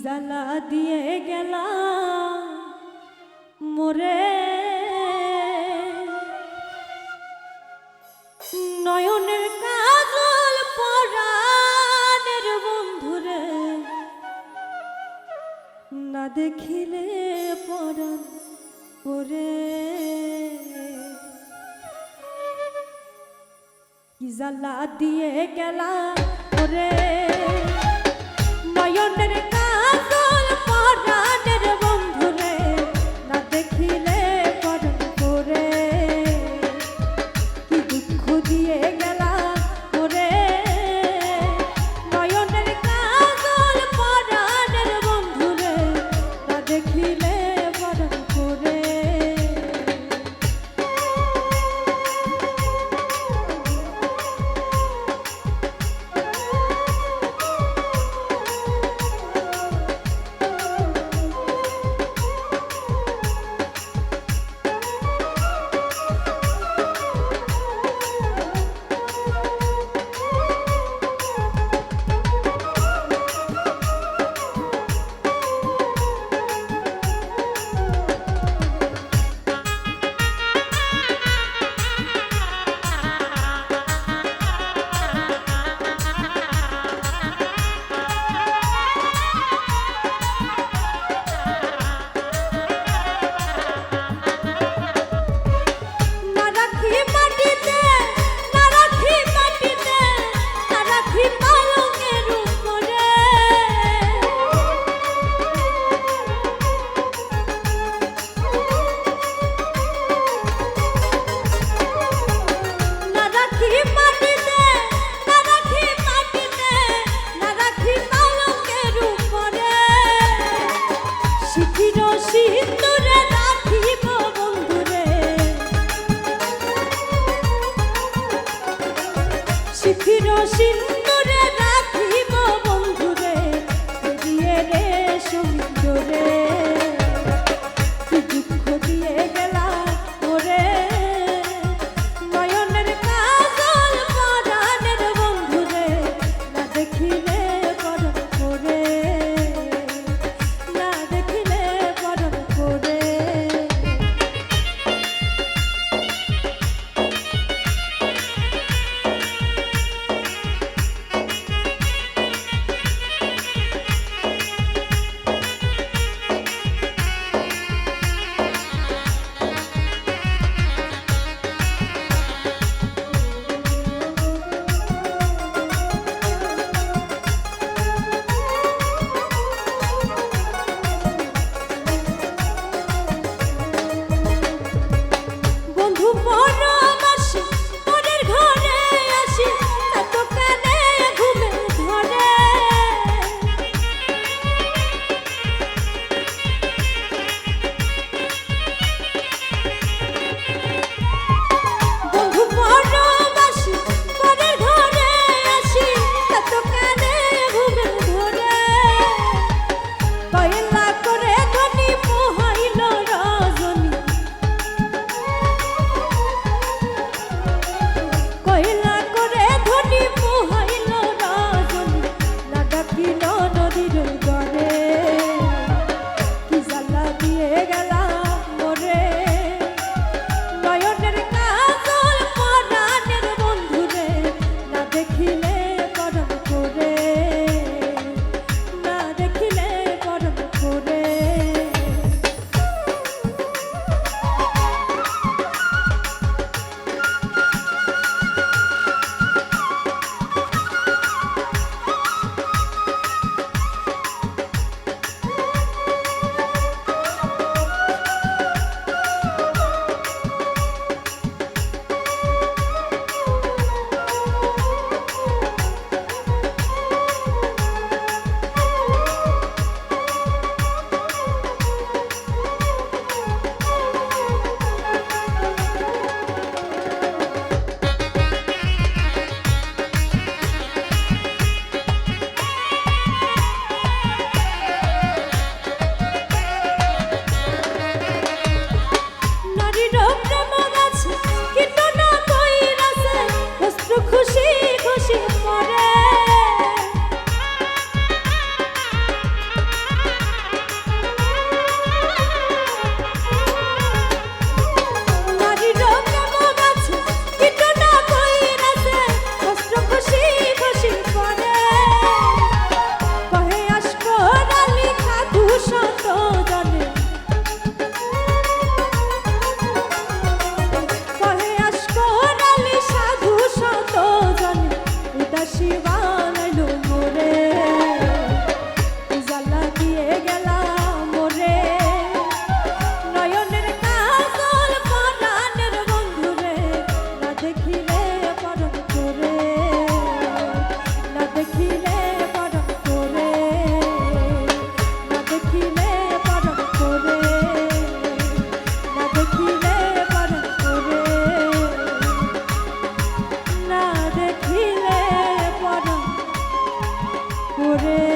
জ্বালা দিয়ে গেলা মোরে। নয়নের কাজল পরাণের বন্ধুরে, না দেখিলে পরাণ ওরে। জ্বালা দিয়ে গেলা ওরে। সিন্দুরে রাখিব বন্ধুরে দিয়ে রে সমুদ্রে কি দুঃখ দিয়ে গেলা ওরে নয়নের কাজল পরাণের বন্ধুরে, না দেখিলে ওরে